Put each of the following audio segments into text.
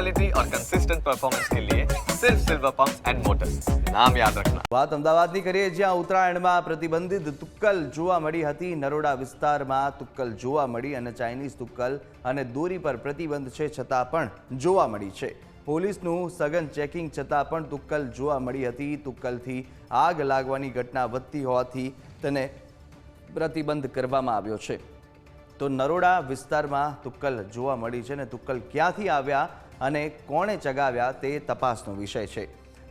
Quality और consistent performance के लिए सिर्फ सिल्वर पंप एंड मोटर्स नाम याद रखना વાત અમદાવાદની કરીએ જ્યાં ઉત્તરાયણમાં પ્રતિબંધિત તુક્કલ જોવા મળી હતી નરોડા વિસ્તારમાં તુક્કલ જોવા મળી અને ચાઇનીઝ તુક્કલ અને દોરી પર પ્રતિબંધ છે છતાં પણ જોવા મળી છે પોલીસનું સઘન ચેકિંગ છતાં પણ તુક્કલ જોવા મળી હતી તુક્કલથી આગ લાગવાની ઘટના વધતી હોવાથી તેને પ્રતિબંધ કરવામાં આવ્યો છે તો નરોડા વિસ્તારમાં તુક્કલ જોવા મળી છે અને તુક્કલ ક્યાંથી આવ્યા અને કોણે ચગાવ્યા તે તપાસનો વિષય છે.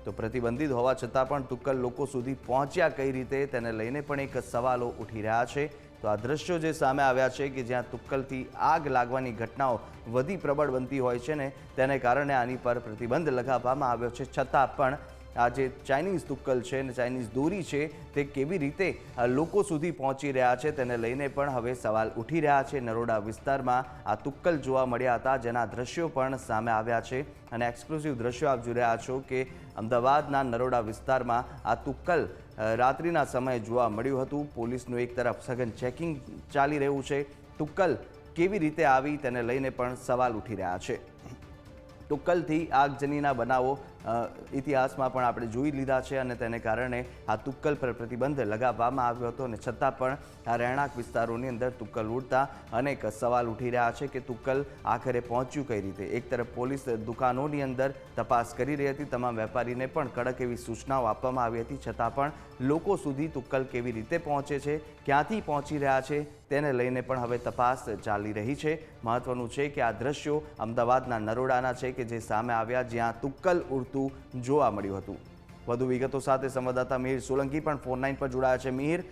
તો પ્રતિબંધિત હોવા છતાં પણ તુક્કલ લોકો સુધી પહોંચ્યા કઈ રીતે તેને લઈને પણ એક સવાલો ઉઠી રહ્યા છે. તો આ દ્રશ્યો જે સામે આવ્યા છે કે જ્યાં તુક્કલથી આગ લાગવાની ઘટનાઓ વધી પ્રબળ બનતી હોય છે ને તેને કારણે આની પર પ્રતિબંધ લગાવવામાં આવ્યો છે. છતાં પણ આ જે ચાઇનીઝ તુક્કલ છે અને ચાઇનીઝ દોરી છે, તે કેવી રીતે લોકો સુધી પહોંચી રહ્યા છે તેને લઈને પણ હવે સવાલ ઉઠી રહ્યા છે. નરોડા વિસ્તારમાં આ તુક્કલ જોવા મળ્યા હતા, જેના દ્રશ્યો પણ સામે આવ્યા છે. અને એક્સક્લુઝિવ દ્રશ્યો આપ જોઈ રહ્યા છો કે અમદાવાદના નરોડા વિસ્તારમાં આ તુક્કલ રાત્રિના સમયે જોવા મળ્યું હતું. પોલીસનું એક તરફ સઘન ચેકિંગ ચાલી રહ્યું છે. તુક્કલ કેવી રીતે આવી, તેને લઈને પણ સવાલ ઉઠી રહ્યા છે. તુક્કલથી આગજનીના બનાવો ઇતિહાસમાં પણ આપણે જોઈ લીધા છે અને તેને કારણે આ તુક્કલ પર પ્રતિબંધ લગાવવામાં આવ્યો હતો અને છતાં પણ આ રહેણાંક વિસ્તારોની અંદર તુક્કલ ઉડતા અનેક સવાલ ઉઠી રહ્યા છે કે તુક્કલ આખરે પહોંચ્યું કઈ રીતે? એક તરફ પોલીસ દુકાનોની અંદર તપાસ કરી રહી હતી, તમામ વેપારીને પણ કડક એવી સૂચનાઓ આપવામાં આવી હતી, છતાં પણ લોકો સુધી તુક્કલ કેવી રીતે પહોંચે છે, ક્યાંથી પહોંચી રહ્યા છે તેને લઈને પણ હવે તપાસ ચાલી રહી છે. મહત્વનું છે કે આ દ્રશ્યો અમદાવાદના નરોડાના છે કે જે સામે આવ્યા જ્યાં તુક્કલ ઉડતું જોવા મળ્યું હતું. વધુ વિગતો સાથે સંવાદદાતા મિહિર સોલંકી પણ ફોન લાઈન પર જોડાયા છે. મિહિર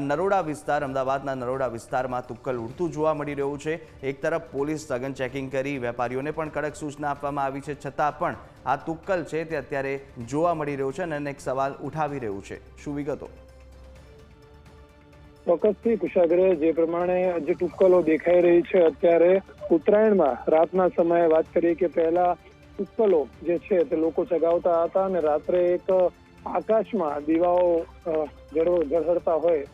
નરોડા વિસ્તાર, અમદાવાદના નરોડા વિસ્તારમાં તુક્કલ ઉડતું જોવા મળી રહ્યું છે. એક તરફ પોલીસ સઘન ચેકિંગ કરી વેપારીઓને પણ કડક સૂચના આપવામાં આવી છે. છતાં પણ આ તુક્કલ છે તે અત્યારે જોવા મળી રહ્યું છે અને અનેક સવાલ ઉઠાવી રહ્યું છે. શું વિગતો? ચોક્કસથી કુશાગ્ર જે પ્રમાણે જે ટુક્કલો દેખાઈ રહી છે અત્યારે ઉત્તરાયણમાં રાતના સમયે વાત કરીએ કે પહેલા ટુક્કલો જે છે તે લોકો ચગાવતા હતા અને રાત્રે એક આકાશમાં દીવાઓ ઝળહળતા હોય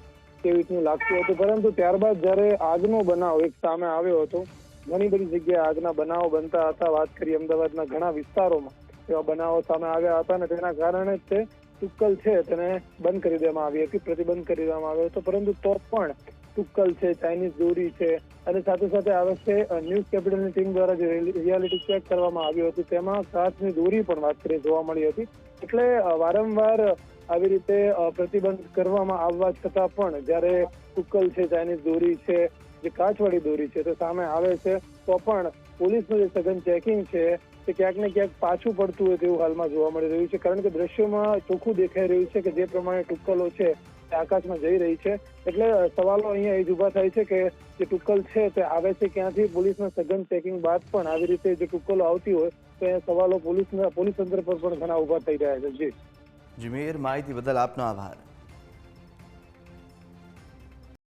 તેવી રીતનું લાગતું હતું. પરંતુ ત્યારબાદ જ્યારે આગનો બનાવ એક સામે આવ્યો હતો, ઘણી બધી જગ્યાએ આગના બનાવો બનતા હતા. વાત કરીએ અમદાવાદના ઘણા વિસ્તારોમાં એવા બનાવો સામે આવ્યા હતા અને તેના કારણે તે તુક્કલ છે તેને બંધ કરી દેવામાં આવી હતી પ્રતિબંધ કરી દેવામાં આવ્યો હતો. પરંતુ તો પણ તુક્કલ છે, ચાઇનીઝ દોરી છે અને સાથે સાથે આવે છે ન્યૂઝ કેપિટલની ટીમ દ્વારા જે રિયાલિટી ચેક કરવામાં આવ્યું હતું, તેમાં કાચની દોરી પણ વાત કરી જોવા મળી હતી. એટલે વારંવાર આવી રીતે પ્રતિબંધ કરવામાં આવવા છતાં પણ જ્યારે તુક્કલ છે, ચાઇનીઝ દોરી છે, જે કાચવાળી દોરી છે, તે સામે આવે છે, તો પણ પોલીસનું જે સઘન ચેકિંગ છે તે ક્યાંક ને ક્યાંક પાછું પડતું હોય તેવું હાલમાં જોવા મળી રહ્યું છે. કારણ કે દ્રશ્યોમાં ચોખ્ખું દેખાઈ રહ્યું છે કે જે પ્રમાણે ટુક્કલો છે તે આકાશમાં જઈ રહી છે. એટલે સવાલો અહીંયા એ જ ઊભા થાય છે કે જે ટુક્કલ છે તે આવે છે ક્યાંથી? પોલીસના સઘન ચેકિંગ બાદ પણ આવી રીતે જે ટુક્કલો આવતી હોય, તો એ સવાલો પોલીસના, પોલીસ તંત્ર પર પણ ઘણા ઊભા થઈ રહ્યા છે. જી. જી માહિતી બદલ આપનો આભાર.